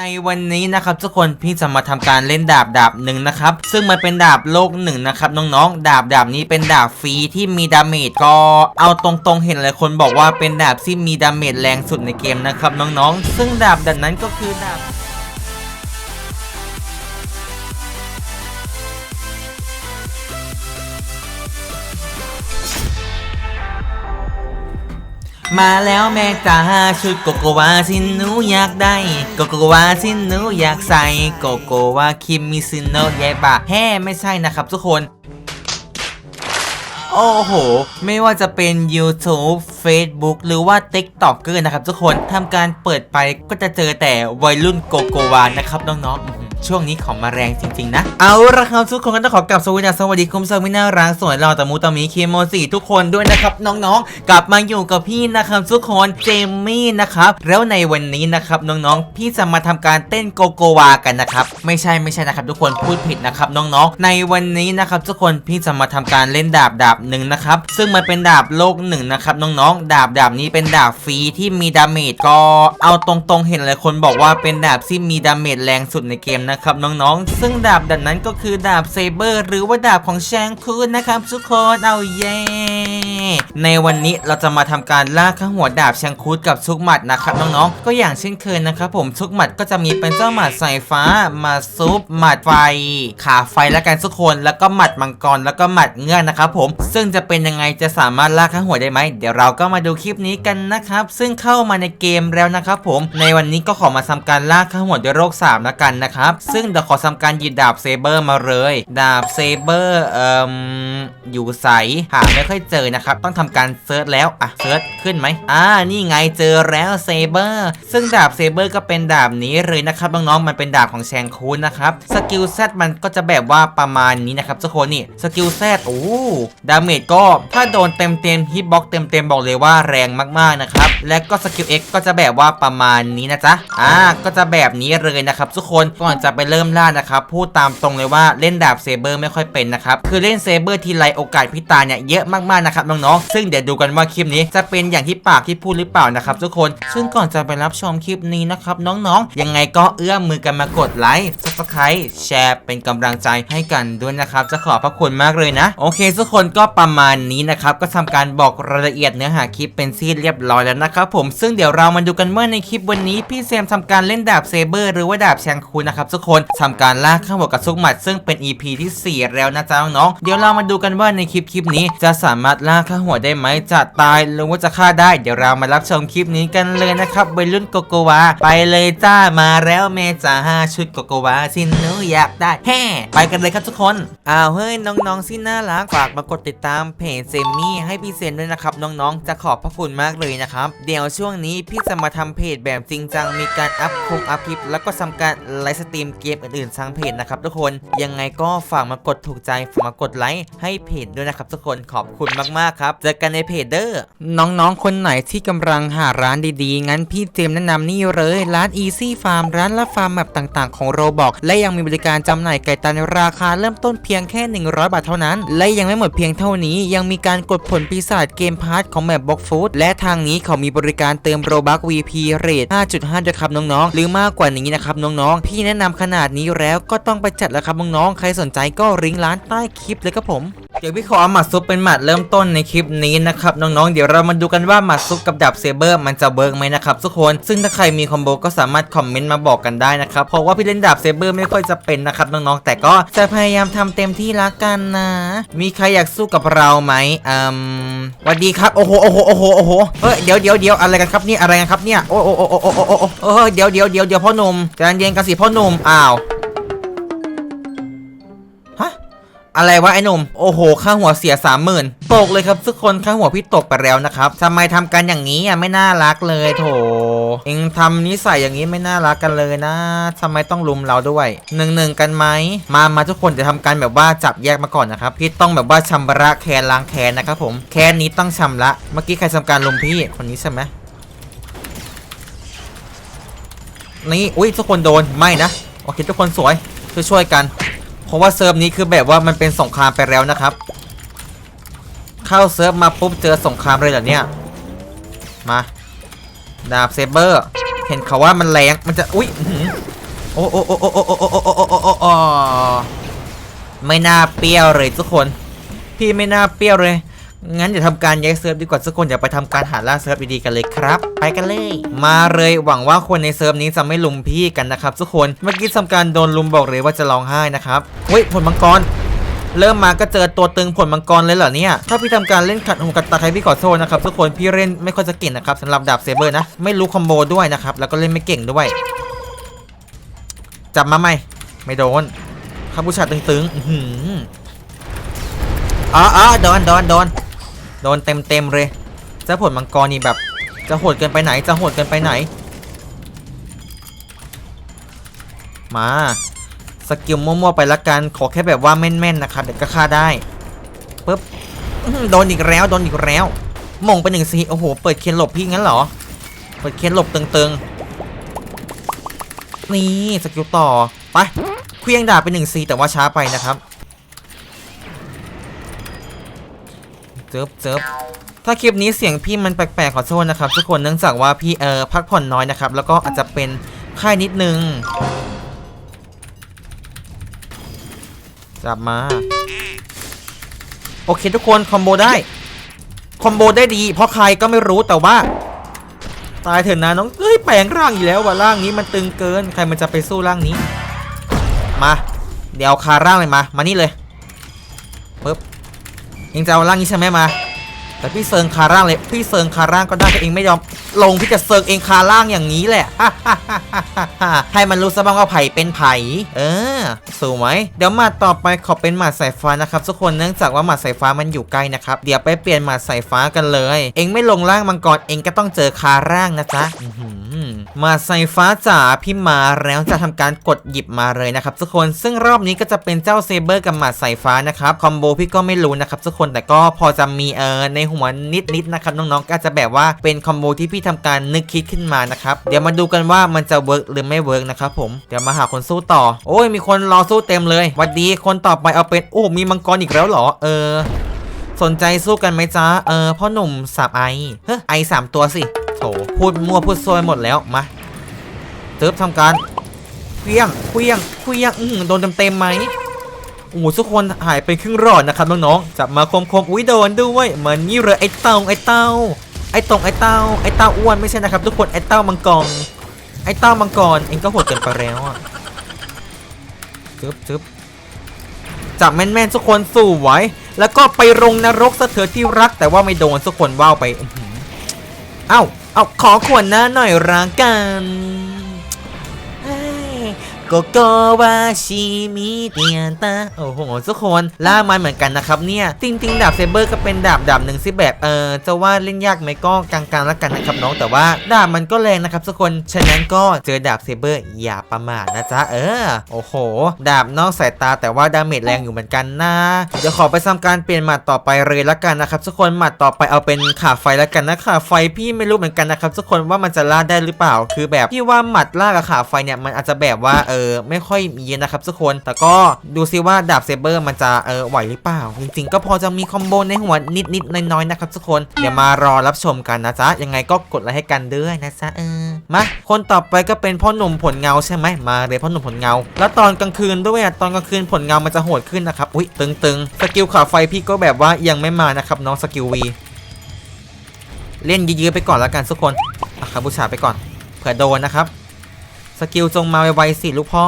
ในวันนี้นะครับทุกคนพี่จะมาทำการเล่นดาบดาบหนึ่งนะครับซึ่งมันเป็นดาบโลกหนึ่งนะครับน้องๆ ดาบดาบนี้เป็นดาบฟรีที่มีดาเมจก็เอาตรงๆเห็นหลายคนบอกว่าเป็นดาบที่มีดาเมจแรงสุดในเกมนะครับน้องๆ ซึ่งดาบดังนั้นก็คือดาบ มาแล้วแม่จ๋าชุดโกโกวาที่หนูอยากได้โกโกวาที่หนูอยากใส่โกโกวาคิมมิซิโนะแยบะแฮ่ไม่ใช่นะครับทุกคน โอ้โห ไม่ว่าจะเป็น YouTube Facebook หรือว่า TikTok กอร์นะครับทุกคนทำการเปิดไปก็จะเจอแต่วัยรุ่นโกโกวานะครับน้องๆช่วงนี้ของมาแรงจริง ๆ นะ เอาละครับทุกคนก็ต้องขอกลับสวัสดีสวัสดีคุณผู้ชมที่น่ารักสวยหล่อแต่มูตามีเคโมสีทุกคนด้วยนะครับน้องๆ กลับมาอยู่กับพี่นะครับทุกคนเจมมี่นะครับแล้วในวันนี้นะครับน้องๆ พี่จะมาทำการเต้นโกโกวากันนะครับไม่ใช่ไม่ใช่นะครับทุกคนพูดผิดนะครับน้องๆ ในวันนี้นะครับทุกคนพี่จะมาทำการเล่นดาบดาบหนึ่งนะครับซึ่งมันเป็นดาบโลกหนึ่งนะครับน้องๆดาบดาบนี้เป็นดาบฟรีที่มีดาเมจก็เอาตรงๆเห็นหลายคนบอกว่าเป็นดาบที่มีดาเมจแรงสุดในเกมนะครับน้องๆ ซึ่งดาบดันนั้นก็คือดาบเซเบอร์หรือว่าดาบของแชงคูนนะครับทุกคนเอาเย้ในวันนี้เราจะมาทำการล่าข้าหัวดาบแชงคูดกับชุกหมัดนะครับน้องๆ ก็อย่างเช่นเคยนะครับผมชุกหมัดก็จะมีเป็นเจ้าหมัดสายฟ้ามัดซุปหมัดไฟ ขาไฟและกันทุกคนแล้วก็หมัดมังกรแล้วก็หมัดเงือกนะครับผมซึ่งจะเป็นยังไงจะสามารถล่าข้าหัวได้ไหมเดี๋ยวเราก็มาดูคลิปนี้กันนะครับ ซึ่งเข้ามาในเกมแล้วนะครับผม ในวันนี้ก็ขอมาทำการล่าข้าหัวด้วยโรค3แล้วกันนะครับ ซึ่งเดี๋ยวขอทำการหยิบดาบเซเบอร์มาเลย ดาบเซเบอร์เอ่มอยู่ใสหาไม่ค่อยเจอนะครับ ต้องทำการเซิร์ชแล้ว อะเซิร์ชขึ้นไหมอ่า นี่ไงเจอแล้วเซเบอร์ซึ่งดาบเซเบอร์ก็เป็นดาบนี้เลยนะครับน้องๆมันเป็นดาบของแชงคูนนะครับสกิลเซตมันก็จะแบบว่าประมาณนี้นะครับทุกคนนี่สกิลเซตโอ้ดาเมจก็ถ้าโดนเต็มเต็มฮิตบ็อกเต็มเต็มบอกเลยว่าแรงมากๆนะครับ และก็สกิล X ก็จะแบบว่าประมาณนี้นะจ๊ะ อ่า ก็จะแบบนี้เลยนะครับทุกคนก่อนจะไปเริ่มล่านะครับ พูดตามตรงเลยว่าเล่นดาบเซเบอร์ไม่ค่อยเป็นนะครับ คือเล่นเซเบอร์ทีไรโอกาสพิตาเนี่ยเยอะมากๆนะครับน้องๆ ซึ่งเดี๋ยวดูกันว่าคลิปนี้จะเป็นอย่างที่ปากที่พูดหรือเปล่านะครับทุกคน ซึ่งก่อนจะไปรับชมคลิปนี้นะครับน้องๆ ยังไงก็เอื้อมมือกันมากดไลค์ subscribe แชร์เป็นกำลังใจให้กันด้วยนะครับ จะขอบพระคุณมากเลยนะ โอเคทุกคนก็ประมาณนี้นะครับ ก็ทำการบอกรายละเอียดเนื้อหาหาคลิปเป็นซีดเรียบร้อยแล้วนะครับผมซึ่งเดี๋ยวเรามาดูกันว่าในคลิปวันนี้พี่แซมทำการเล่นดาบเซเบอร์หรือว่าดาบแชงคูนะครับทุกคนทำการลากข้างบวกับซุกหมัด ซึ่งเป็น EP ที่4แล้วนะจ๊ะน้องๆเดี๋ยวเรามาดูกันว่าในคลิปคลิปนี้ จะสามารถลากข้างหัวได้ไหมจะตายหรือว่าจะฆ่าได้เดี๋ยวเรามารับชมคลิปนี้กันเลยนะครับวัยรุ่นโกโกวาไปเลยจ้ามาแล้วเมจ้าชุดโกโกวาสินหนูอยากได้แฮ่ไปกันเลยครับทุกคนอ้าวเฮ้ยน้องๆที่น่ารักฝากมากดติดตามเพจเซมี่ให้พี่เซนด้วยนะครับน้องๆจะขอบพระคุณมากเลยนะครับ เดี๋ยวช่วงนี้พี่จะมาทำเพจแบบจริงจัง มีการอัพคงอัพคลิป แล้วก็ทำการไลฟ์สตรีมเกมอื่นๆทางเพจนะครับทุกคน ยังไงก็ฝากมากดถูกใจ ฝากมากดไลค์ให้เพจด้วยนะครับทุกคนขอบคุณมากๆครับ เจอกันในเพจเด้อ น้องๆ คนไหนที่กำลังหาร้านดีๆ งั้นพี่เจมแนะนำนี่เลย ร้าน Easy Farm ร้านรับฟาร์มแบบต่างๆ ของโรบอกและยังมีบริการจำหน่ายไก่ตันราคาเริ่มต้นเพียงแค่ 100 บาทเท่านั้น และยังไม่หมดเพียงเท่านี้ ยังมีการกดผลปีศาจเกมพาร์ทของแมปบ็อกฟูดและทางนี้เขามีบริการเติมโรบัก VP เรท5.5ด้วยครับน้องๆ หรือมากกว่านี้นะครับน้องๆ พี่แนะนำขนาดนี้แล้วก็ต้องไปจัดแล้วครับน้องๆ ใครสนใจก็ริงก์ร้านใต้คลิปเลยครับผม เดี๋ยวพี่ขอเอาหมัดซุปเป็นหมัดเริ่มต้นในคลิปนี้นะครับน้องๆ เดี๋ยวเรามาดูกันว่าหมัดซุปกับดับเซเบอร์มันจะเบิร์กไหมนะครับทุกคน ซึ่งถ้าใครมีคอมโบก็สามารถคอมเมนต์มาบอกกันได้นะครับ เพราะว่าพี่เล่นดาบเซเบอร์ไม่ค่อยจะเป็นนะครับน้องๆ แต่ก็จะพยายามทำเต็มที่ละกันนะ มีใครอยากสู้กับเราไหมอืมสวัสดีครับ โอ้โห โอ้โห โอ้โห โอ้โห เฮ้ย เดี๋ยวเดี๋ยวเดี๋ยวอะไรกันครับเนี่ยอะไรกันครับเนี่ย โอ้โอ้โอ้โอ้โอ้โอ้โอ้เออเดี๋ยวเดี๋ยวเดี๋ยวเดี๋ยวพ่อหนุ่มใจเย็นกันสิพ่อหนุ่มอ้าว อะไรวะไอ้หนุ่มโอ้โหค่าหัวเสียสามหมื่นตกเลยครับทุกคนค่าหัวพี่ตกไปแล้วนะครับทำไมทำกันอย่างนี้อะไม่น่ารักเลยโถเองทำนิสัยอย่างนี้ไม่น่ารักกันเลยนะทำไมต้องลุมเราด้วยหนึ่งหนึ่งกันไหมมามาทุกคนจะทำการแบบว่าจับแยกมาก่อนนะครับพี่ต้องแบบว่าชำระแคนล้างแคนนะครับผมแคนนี้ต้องชำระเมื่อกี้ใครทำการลุมพี่คนนี้ใช่ไหมนี่อุ้ยทุกคนโดนไม่นะโอเคทุกคนสวยช่วยช่วยๆกัน เพราะว่าเซิร์ฟนี้คือแบบว่ามันเป็นสงครามไปแล้วนะครับ เข้าเซิร์ฟมาปุ๊บเจอสงครามเลยเหรอเนี่ย มาดาบเซเบอร์ เห็นเขาว่ามันแรงมันจะอุ้ยโอ้โอ้โอ้โอ้โอ้โอ้โอ้โอ้โอ้โอ้โอ้ไม่น่าเปรี้ยวเลยทุกคน พี่ไม่น่าเปรี้ยวเลย งั้นอย่าทำการย้ายเซิร์ฟดีกว่าทุกคนอย่าไปทำการหาล่าเซิร์ฟดีๆกันเลยครับ ไปกันเลย มาเลยหวังว่าคนในเซิร์ฟนี้จะไม่ลุมพี่กันนะครับทุกคนเมื่อกี้ทำการโดนลุมบอกเลยว่าจะร้องไห้นะครับเฮ้ยผลมังกรเริ่มมาก็เจอตัวตึงผลมังกรเลยเหรอเนี่ย ถ้าพี่ทำการเล่นขัดหูกัดตาใครพี่ขอโทษนะครับทุกคนพี่เล่นไม่ค่อยจะเก่งนะครับสำหรับดาบเซเบอร์นะ ไม่รู้คอมโบด้วยนะครับ แล้วก็เล่นไม่เก่งด้วย จับมาไหมไม่โดนข้าผู้ชาตึงๆอือหืออ๋ออ๋อโดนโดนโดน โดนเต็มเต็มๆเลยเจ้าผลมังกรนี่แบบ จะโหดเกินไปไหน จะโหดเกินไปไหน มา สกิลมั่วๆไปละกัน ขอแค่แบบว่าแม่นๆนะครับเดี๋ยวก็ฆ่าได้ปึ๊บโดนอีกแล้ว โดนอีกแล้วมงไปหนึ่งซีโอ้โห เปิดเคนหลบพี่งั้นเหรอ เปิดเคนหลบตึงๆ นี่สกิลต่อ ไป เคลียงดาบไปหนึ่งซีแต่ว่าช้าไปนะครับ เจิบเจิบถ้าคลิปนี้เสียงพี่มันแปลกๆขอโทษนะครับ ทุกคนเนื่องจากว่าพี่เออพักผ่อนน้อยนะครับ แล้วก็อาจจะเป็นไข้นิดนึง จับมา โอเคทุกคนคอมโบได้ คอมโบได้ดี เพราะใครก็ไม่รู้แต่ว่า ตายเถอะนะน้องเอ้ยแปลงร่างอีกแล้วว่ะร่างนี้มันตึงเกิน ใครมันจะไปสู้ร่างนี้ มา เดี๋ยวคาร่างเลยมา มานี่เลย เองจะเอาร่างนี้ใช่ไหมมา แต่พี่เซิงคาร่างเลยพี่เซิงคาร่างก็ได้แต่เองไม่ยอม ลงพี่จะเซิงเองคาร่างอย่างนี้แหละให้มันรู้ซะบ้างว่าไผ่เป็นไผ่เออสูไหมเดี๋ยวหมาดต่อไปขอเป็นหมาดสายฟ้านะครับทุกคนเนื่องจากว่าหมาดสายฟ้ามันอยู่ใกล้นะครับเดี๋ยวไปเปลี่ยนหมาดสายฟ้ากันเลย เองไม่ลงร่างมังกรเองก็ต้องเจอคาร่างนะจ๊ะ มาดสายฟ้าจ๋าพี่มาแล้วจะทำการกดหยิบมาเลยนะครับทุกคนซึ่งรอบนี้ก็จะเป็นเจ้าเซเบอร์กับหมาดสายฟ้านะครับคอมโบพี่ก็ไม่รู้นะครับทุกคนแต่ก็พอจะมีเออในหัวนิดๆนะครับน้องๆก็จะแบบว่าเป็นคอมโบที่พี่ทำการนึกคิดขึ้นมานะครับเดี๋ยวมาดูกันว่ามันจะเวิร์กหรือไม่เวิร์กนะครับผมเดี๋ยวมาหาคนสู้ต่อ โอ้ยมีคนรอสู้เต็มเลยหวัดดีคนต่อไปเอาเป็นโอ้มีมังกรอีกแล้วเหรอเออ สนใจสู้กันไหมจ๊ะเออพ่อหนุ่มสามไอเฮ้ยไอสามตัวสิ พูดมั่วพูดซวยหมดแล้วมาเติบทำการเคลี้ยงเคลี้ยงเคลี้ยงอือโดนเต็มๆไหมโอ้ทุกคนหายไปครึ่งรอดนะครับน้องๆจับมาคมคมๆอุ้ยโดนด้วยเหมือนนี่เลยไอ้เต้าไอ้เต้าไอ้ตรงไอ้เต้าไอ้เต้าอ้วนไม่ใช่นะครับ ทุกคนไอ้เต้ามังกรไอ้เต้ามังกรเองก็โหดเกินไปแล้วอะจึ๊บจึ๊บจับแม่นๆทุกคนสู้ไว้ แล้วก็ไปลงนรกซะเถิดที่รักแต่ว่าไม่โดนทุกคนว้าวไปอื้อหือ เอาเอาขอขวดหน้าหน่อยรักกัน โกโกวาชิมิเตียนตาโอ้โหทุกคนล่ามันเหมือนกันนะครับเนี่ยจริงๆดาบเซเบอร์ก็เป็นดาบดาบหนึ่งที่แบบเออจะว่าเล่นยากไหมก็กลางๆแล้วกันนะครับน้องแต่ว่าดาบมันก็แรงนะครับทุกคนฉะนั้นก็เจอดาบเซเบอร์อย่าประมาทนะจ๊ะเออโอ้โห ดาบนอกสายตาแต่ว่าดาเมจแรงอยู่เหมือนกันนะเดี๋ยวขอไปทำการเปลี่ยนหมัดต่อไปเลยละกันนะครับทุกคนหมัดต่อไปเอาเป็นขาไฟละกันนะขาไฟพี่ไม่รู้เหมือนกันนะครับทุกคนว่ามันจะล่าได้หรือเปล่า คือแบบพี่ว่าหมัดล่ากับขาไฟเนี่ยมันอาจจะแบบว่าเออไม่ค่อยมีนะครับทุกคน แต่ก็ดูซิว่าดาบเซเบอร์มันจะเออไหวหรือเปล่า จริงๆ ก็พอจะมีคอมโบในหัวนิดๆน้อยๆนะครับทุกคน เดี๋ยวมารอรับชมกันนะจ๊ะ ยังไงก็กดไลค์ให้กันด้วยนะจ๊ะเออ มา คนต่อไปก็เป็นพ่อหนุ่มผลเงาใช่ไหมมาเลยพ่อหนุ่มผลเงา แล้วตอนกลางคืนด้วยอะตอนกลางคืนผลเงามันจะโหดขึ้นนะครับ อุ้ยตึงๆ สกิลขาไฟพี่ก็แบบว่ายังไม่มานะครับน้องสกิลวีเล่นยื้อๆไปก่อนแล้วกันทุกคนอะครับบูชาไปก่อน เผื่อโดนนะครับ สกิลจงมาไวๆสิลูกพ่อ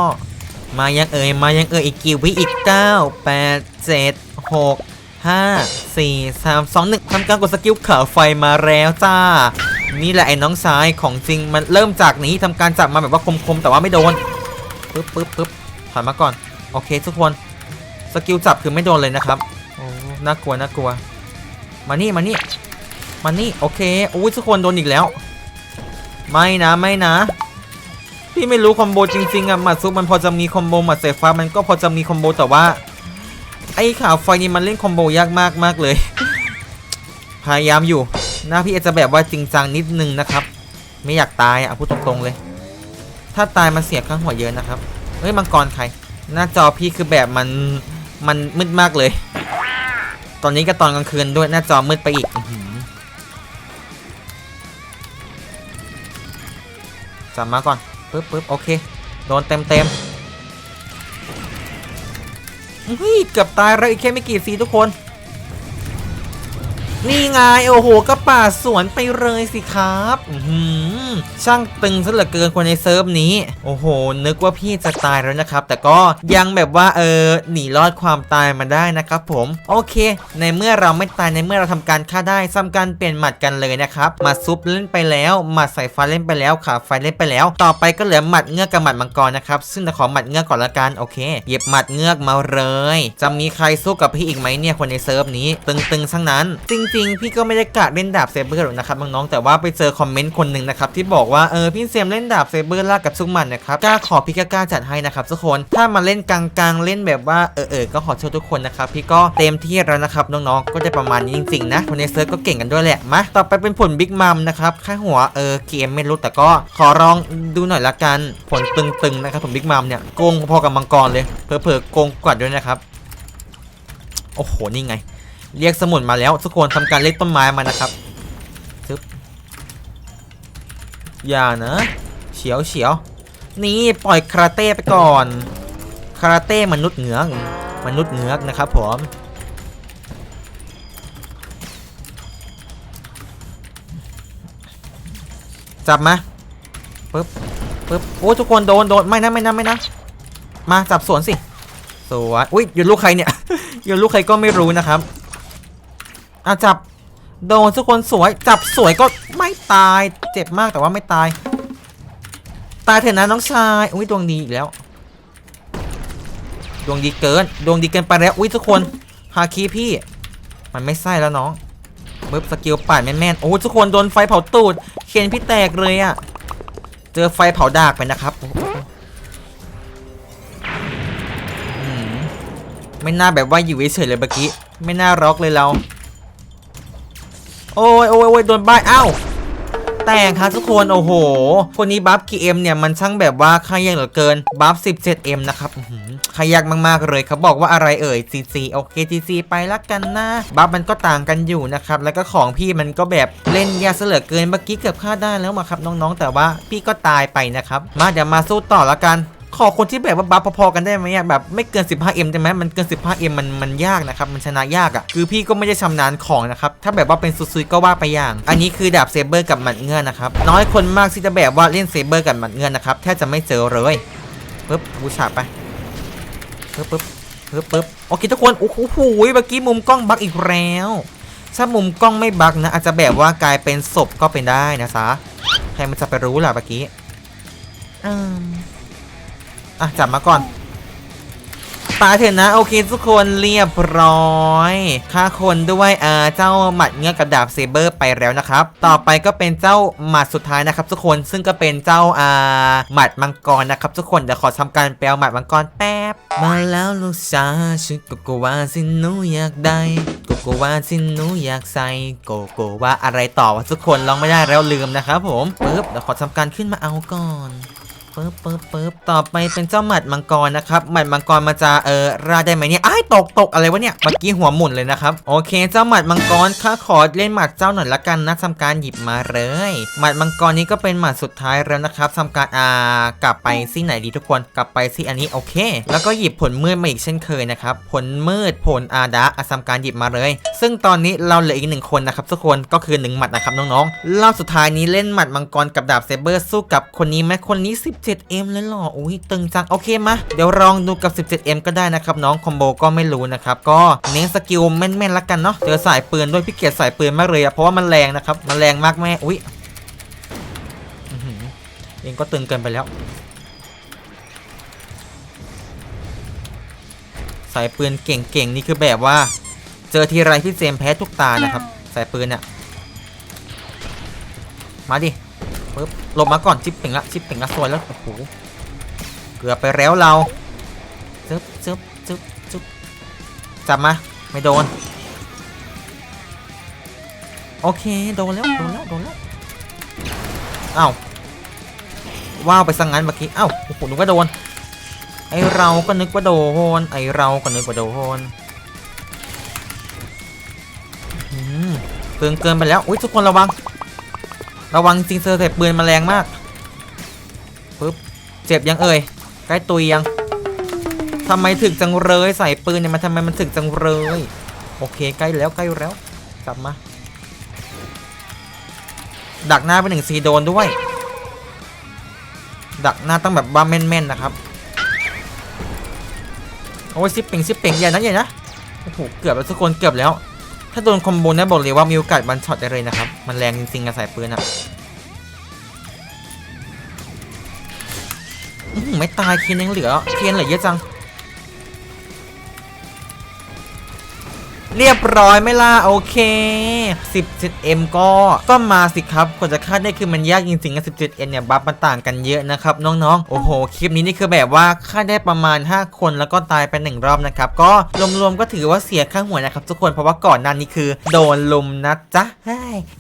มายังเอ่ยมายังเอ่ยอีกกี่วิอีก9 8 7 6 5 4 3 2 1ทำการกดสกิลขาไฟมาแล้วจ้า นี่แหละไอ้น้องชายของจริงมันเริ่มจากนี้ทำการจับมาแบบว่าคมๆแต่ว่าไม่โดนปึ๊บปึ๊บปึ๊บถอยมาก่อน โอเคทุกคนสกิลจับคือไม่โดนเลยนะครับโอ้น่ากลัวน่ากลัว มานี่มานี่มานี่โอเคอุ้ยทุกคนโดนอีกแล้ว ไม่นะไม่นะ พี่ไม่รู้คอมโบจริงๆอะหมัดซุปมันพอจะมีคอมโบหมัดเสฟ้ามันก็พอจะมีคอมโบแต่ว่า ไอ้ข่าวไฟนี่มันเล่นคอมโบยากมากมากเลย พยายามอยู่ หน้าพี่อาจจะแบบว่าจริงจังนิดนึงนะครับ ไม่อยากตายอะพูดตรงๆเลย ถ้าตายมันเสียค่างหัวเยอะนะครับเฮ้ยมังกรใคร หน้าจอพี่คือแบบมันมันมืดมากเลย ตอนนี้ก็ตอนกลางคืนด้วยหน้าจอมืดไปอีกจับมาก่อน ปึ๊บปึ๊บโอเค โดนเต็มเต็มเฮ้ยเกือบตายแล้วอีกแค่ไม่กี่ซีทุกคน นี่ไงโอ้โหก็ป่าสวนไปเลยสิครับอื้อหือช่างตึงซะเหลือเกินคนในเซิร์ฟนี้ โอ้โห นึกว่าพี่จะตายแล้วนะครับ แต่ก็ยังแบบว่าเออหนีรอดความตายมาได้นะครับผม โอเค ในเมื่อเราไม่ตายในเมื่อเราทำการฆ่าได้ทำการเปลี่ยนหมัดกันเลยนะครับหมัดซุปเล่นไปแล้วหมัดสายฟ้าเล่นไปแล้วขาไฟเล่นไปแล้ว ต่อไปก็เหลือหมัดเงือกกับหมัดมังกรนะครับซึ่งจะขอหมัดเงือกก่อนละกันโอเคเหยิบหมัดเงือกมาเลย จะมีใครสู้กับพี่อีกไหมเนี่ยคนในเซิร์ฟนี้ ตึงๆทั้งนั้นจริงๆ พี่ก็ไม่ได้กะเล่นดาบเซเบอร์หรอกนะครับน้องๆแต่ว่าไปเจอคอมเมนต์คนหนึ่งนะครับที่บอกว่าเออพี่เซมเล่นดาบเซเบอร์ลากกับซุกมันนะครับกล้าขอพี่ก็กล้าจัดให้นะครับทุกคนถ้ามาเล่นกลางๆ เล่นแบบว่าเออเออก็ขอโทษทุกคนนะครับพี่ก็เต็มที่แล้วนะครับน้องๆก็จะประมาณนี้จริงๆนะคนในเซิร์ฟก็เก่งกันด้วยแหละมาต่อไปเป็นผลบิ๊กมัมนะครับค่าหัวเออเกมไม่รู้แต่ก็ขอลองดูหน่อยละกันผลตึงๆนะครับผมบิ๊กมัมเนี่ยโกงพอกับมังกรเลยเผลอๆโกงกว่าด้วยนะครับโอ้โหนี่ไง เรียกสมุนมาแล้วทุกคนทำการเล็กต้นไม้มานะครับทึบอย่านะเฉียวเฉียวนี่ปล่อยคาราเต้ไปก่อนคาราเต้มนุษย์เหงือกมนุษย์เหงือกนะครับผมจับมาปึ๊บปึ๊บโอ้ทุกคนโดนโดนไม่นะไม่นะไม่นะมาจับสวนสิสวนอุ้ยอยู่ลูกใครเนี่ยอยู่ลูกใครก็ไม่รู้นะครับ อะจับโดนทุกคนสวยจับสวยก็ไม่ตายเจ็บมากแต่ว่าไม่ตาย ตายเถอะนะน้องชายอุ้ยดวงดีอีกแล้ว ดวงดีเกินดวงดีเกินไปแล้วอุ้ยทุกคนฮาคีพี่ มันไม่ใช่แล้วน้องเบิบสกิลป่านแม่นๆโอ้ทุกคนโดนไฟเผาตูดเคนพี่แตกเลยอะเจอไฟเผาดากไปนะครับไม่น่าแบบว่าอยู่เฉยเลยเมื่อกี้ไม่น่าร็อกเลยเรา โอ้ยโอ้ยโอ้ยโดนบ้าอ้าวแต่งครับทุกคนโอ้โห คนนี้บัฟ KM เอ็มเนี่ยมันช่างแบบว่าขยันเหลือเกินบัฟ 17M นะครับอื้อหือขยักมากๆเลยเขาบอกว่าอะไรเอ่ย CC โอเค CC ไปละกันนะ บัฟมันก็ต่างกันอยู่นะครับ แล้วก็ของพี่มันก็แบบเล่นยากเสือเกินเมื่อกี้เกือบฆ่าได้แล้วมาครับน้องๆ แต่ว่าพี่ก็ตายไปนะครับ มาเดี๋ยวมาสู้ต่อละกัน ขอคนที่แบบว่าบัฟพอๆกันได้ไหมอะแบบไม่เกิน 15M ได้ไหมมันเกิน 15M มันมันยากนะครับมันชนะยากอะ่ะคือพี่ก็ไม่ได้ชำนาญของนะครับถ้าแบบว่าเป็นซุยๆก็ว่าไปอย่าง อันนี้คือดาบเซเบอร์กับหมัดเงื่อนนะครับน้อยคนมากที่จะแบบว่าเล่นเซเบอร์กับหมัดเงื่อนนะครับแทบจะไม่เจอเลยปึ๊บบูชาไปปึ๊บปึ๊บปึ๊บปึ๊บโอเคทุกคนโอ้โหเมื่อกี้มุมกล้องบักอีกแล้วถ้ามุมกล้องไม่บักนะอาจจะแบบว่ากลายเป็นศพก็เป็นได้นะซะใครมันจะไปรู้ล่ะเมื่อกี้อืม อะจับมาก่อนตายเถอะนะโอเคทุกคนเรียบร้อยฆ่าคนด้วยเอ่อเจ้าหมัดเงือกกับดาบเซเบอร์ไปแล้วนะครับ ต่อไปก็เป็นเจ้าหมัดสุดท้ายนะครับ ทุกคนซึ่งก็เป็นเจ้าอ่าหมัดมังกรนะครับ ทุกคนเดี๋ยวขอทำการแปลหมัดมังกรแป๊บมาแล้วลูกสาชุดโกโกวาสิหนูอยากได้โกโกวาสิหนูอยากใส่โกโกวาอะไรต่อวะทุกคนลองไม่ได้แล้วลืมนะครับผมปึ๊บเดี๋ยวขอทำการขึ้นมาเอาก่อน ปึ๊บปึ๊บปึ๊บต่อไปเป็นเจ้าหมัดมังกรนะครับหมัดมังกรมาจะเออราดได้ไหมเนี่ยอ้ายตกตกอะไรวะเนี่ยเมื่อกี้หัวหมุนเลยนะครับโอเค เจ้าหมัดมังกรข้าขอเล่นหมัดเจ้าหน่อยละกันนะทำการหยิบมาเลยหมัดมังกรนี้ก็เป็นหมัดสุดท้ายแล้วนะครับทำการอ่ากลับไปซี่ไหนดีทุกคนกลับไปซี่อันนี้โอเค แล้วก็หยิบผลมืดมาอีกเช่นเคยนะครับผลมืดผลอาดะอะทำการหยิบมาเลย ซึ่งตอนนี้เราเหลืออีกหนึ่งคนนะครับทุกคนก็คือหนึ่งหมัดนะครับน้องๆรอบสุดท้ายนี้เล่นหมัดมังกรกับดาบเซเบอร์สู้กับคนนี้ไหมคนนี้ 17M เลยเหรออุ้ยตึงจังโอเคมาเดี๋ยวลองดูกับ 17M ก็ได้นะครับน้องคอมโบก็ไม่รู้นะครับก็เน้นสกิลแม่นๆละกันเนาะเจอสายปืนด้วยพี่เกียรติสายปืนมากเลยอะเพราะว่ามันแรงนะครับมันแรงมากแม่อุ้ยอเองก็ตึงเกินไปแล้ว สายปืนเก่งๆนี่คือแบบว่า เจอทีไรพี่เจมแพ้ทุกตานะครับ สายปืนเนี่ยมาดิ ปึ๊บหลบมาก่อนชิปเป่งละชิปเป่งละซวยแล้วโอ้โหเกือบไปแล้วเราจึ๊บจึ๊บจึ๊บจึ๊บจับมาไม่โดน โอเคโดนแล้วโดนแล้วโดนแล้วอ้าวว้าวไปสังงั้นเมื่อกี้อ้าวโอ้โหนึกว่าโดน ไอเราก็นึกว่าโดนไอเราก็นึกว่าโดนอืมเกินเกินไปแล้วอุ้ยทุกคนระวัง ระวังจริงเซอร์เสพปืนมาแรงมากปึ๊บเจ็บยังเอ่ยใกล้ตุยยังทำไมถึกจังเลยใส่ปืนเนี่ยมันทำไมมันถึกจังเลยโอเคใกล้แล้วใกล้แล้วกลับมา ดักหน้าไปหนึ่งซีโดนด้วย ดักหน้าต้องแบบว่าแม่นๆนะครับโอ้ยซิปเป่งซิปเป่งใหญ่นะใหญ่นะโอ้โหเกือบแล้วทุกคนเกือบแล้ว ถ้าโดนคอมโบนะบอกเลยว่ามีโอกาสบันช็อตได้เลยนะครับ มันแรงจริงๆกระสายปืนอะไม่ตายเคนยังเหลือเคนเหลือเยอะจัง เรียบร้อยไม่ล่ะโอเค 17M ก็ก็มาสิครับกว่าจะคาดได้คือมันยากจริงๆกับ 17M เนี่ยบัฟมันต่างกันเยอะนะครับน้องๆ โอ้โห คลิปนี้นี่คือแบบว่าคาดได้ประมาณ 5 คนแล้วก็ตายไปหนึ่งรอบนะครับก็รวมๆก็ถือว่าเสียข้างหัวนะครับทุกคนเพราะว่าก่อนหน้านี้คือ โดนลุมนะจ๊ะ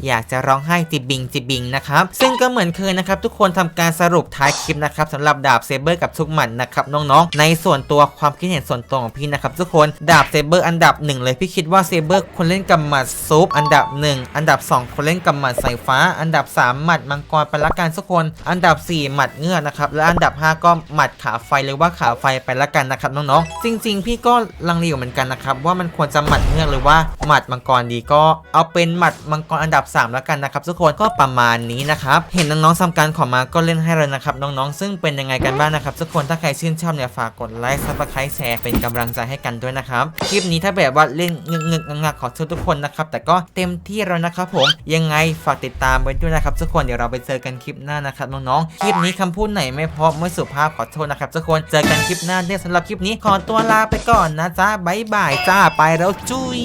อยากจะร้องไห้จิบบิงจิบบิงนะครับซึ่งก็เหมือนเคยนะครับทุกคนทำการสรุปท้ายคลิปนะครับสำหรับดาบเซเบอร์กับทุกหมันนะครับน้องๆ ในส่วนตัวความคิดเห็นส่วนตัวของพี่นะครับทุกคนดาบเซเบอร์อันดับหนึ่งเลยพี่คิดว่าเซเบอร์คนเล่นกับหมัดซุปอันดับ 1 อันดับ 2 คนเล่นกับหมัดสายฟ้า อันดับ 3 หมัดมังกรไปละกันทุกคน อันดับ 4 หมัดเงือกนะครับและอันดับ 5 ก็หมัดขาไฟหรือว่าขาไฟไปละกันนะครับน้องๆจริง ๆ พี่ก็ลังเลอยู่เหมือนกันนะครับว่ามันควรจะหมัดเงือกหรือว่าหมัดมังกรดีก็เอาเป็นหมัดมังกรอันดับ 3 แล้วกันนะครับทุกคนก็ประมาณนี้นะครับเห็นน้องๆทำการขอมาก็เล่นให้เลยนะครับน้องๆ ซึ่งเป็นยังไงกันบ้างนะครับทุกคนถ้าใครชื่นชอบเนี่ยฝากกดไลค์ซับสไครต์แชร์เป็นกำลังใจให้กันด้วยนะครับคลิปนี้ถ้าแบบว่าเล่นงึกงึกงักๆขอโทษทุกคนนะครับแต่ก็เต็มที่แล้วนะครับผมยังไงฝากติดตามไว้ด้วยนะครับทุกคนเดี๋ยวเราไปเจอกันคลิปหน้านะครับน้องๆคลิปนี้คำพูดไหนไม่เพราะไม่สุภาพขอโทษนะครับทุกคนเจอกันคลิปหน้าเด้วยสำหรับคลิปนี้ขอตัวลาไปก่อนนะจ๊ะบ๊ายบายจ้าไปแล้วจุย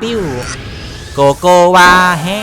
ปิ้ว โกโกวาแฮ่